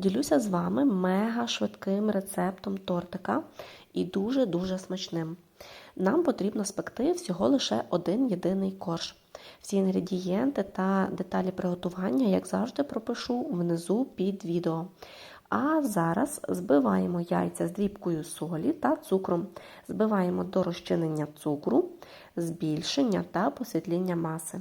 Ділюся з вами мега швидким рецептом тортика і дуже-дуже смачним. Нам потрібно спекти всього лише один єдиний корж. Всі інгредієнти та деталі приготування, як завжди, пропишу внизу під відео. А зараз збиваємо яйця з дрібкою солі та цукром. Збиваємо до розчинення цукру, збільшення та посвітління маси.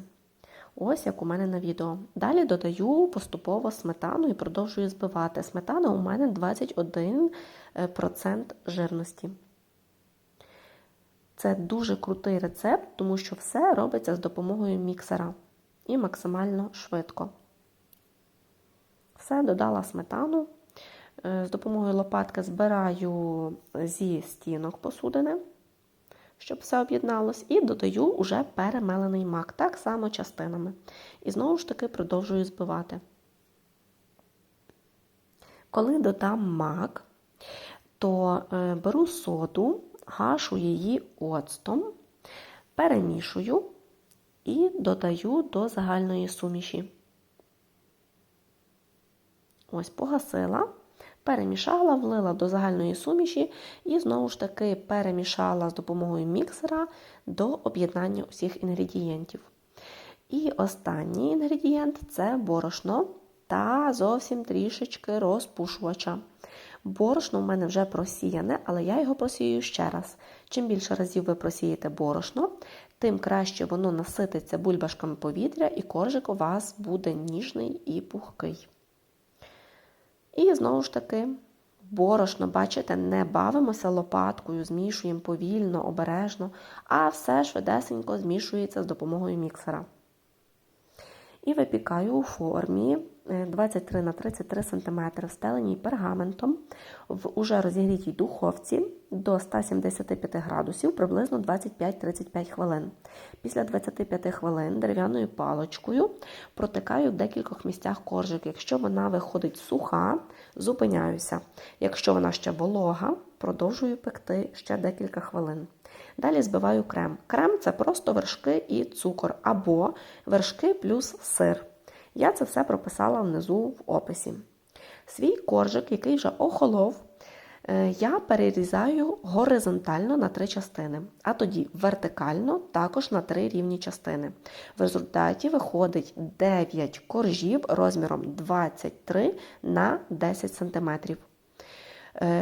Ось як у мене на відео. Далі додаю поступово сметану і продовжую збивати. Сметана у мене 21% жирності. Це дуже крутий рецепт, тому що все робиться з допомогою міксера і максимально швидко. Все, додала сметану. З допомогою лопатки збираю зі стінок посудини, щоб все об'єдналось, і додаю уже перемелений мак, так само частинами. І знову ж таки продовжую збивати. Коли додам мак, то беру соду, гашу її оцтом, перемішую і додаю до загальної суміші. Ось погасила, перемішала, влила до загальної суміші і знову ж таки перемішала з допомогою міксера до об'єднання усіх інгредієнтів. І останній інгредієнт це борошно та зовсім трішечки розпушувача. Борошно в мене вже просіяне, але я його просію ще раз. Чим більше разів ви просієте борошно, тим краще воно насититься бульбашками повітря, і коржик у вас буде ніжний і пухкий. І знову ж таки, борошно, бачите, не бавимося лопаткою, змішуємо повільно, обережно, а все швидесенько змішується з допомогою міксера. І випікаю у формі 23 на 33 см, встеленій пергаментом в уже розігрітій духовці до 175 градусів приблизно 25-35 хвилин. Після 25 хвилин дерев'яною палочкою протикаю в декількох місцях коржик. Якщо вона виходить суха, зупиняюся. Якщо вона ще волога, продовжую пекти ще декілька хвилин. Далі збиваю крем. Крем це просто вершки і цукор, або вершки плюс сир. Я це все прописала внизу в описі. Свій коржик, який вже охолов, я перерізаю горизонтально на три частини, а тоді вертикально також на три рівні частини. В результаті виходить 9 коржів розміром 23 на 10 см.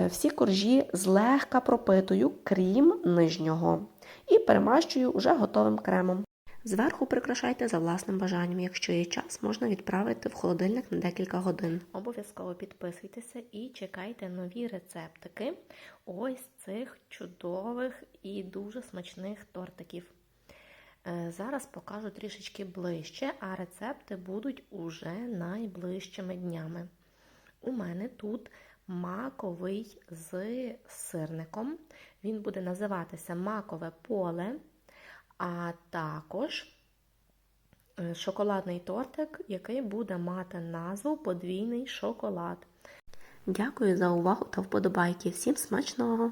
Всі коржі злегка пропитую, крім нижнього, і перемащую вже готовим кремом. Зверху прикрашайте за власним бажанням. Якщо є час, можна відправити в холодильник на декілька годин. Обов'язково підписуйтеся і чекайте нові рецептики ось цих чудових і дуже смачних тортиків. Зараз покажу трішечки ближче, а рецепти будуть уже найближчими днями. У мене тут маковий з сирником. Він буде називатися макове поле, а також шоколадний тортик, який буде мати назву подвійний шоколад. Дякую за увагу та вподобайки. Всім смачного!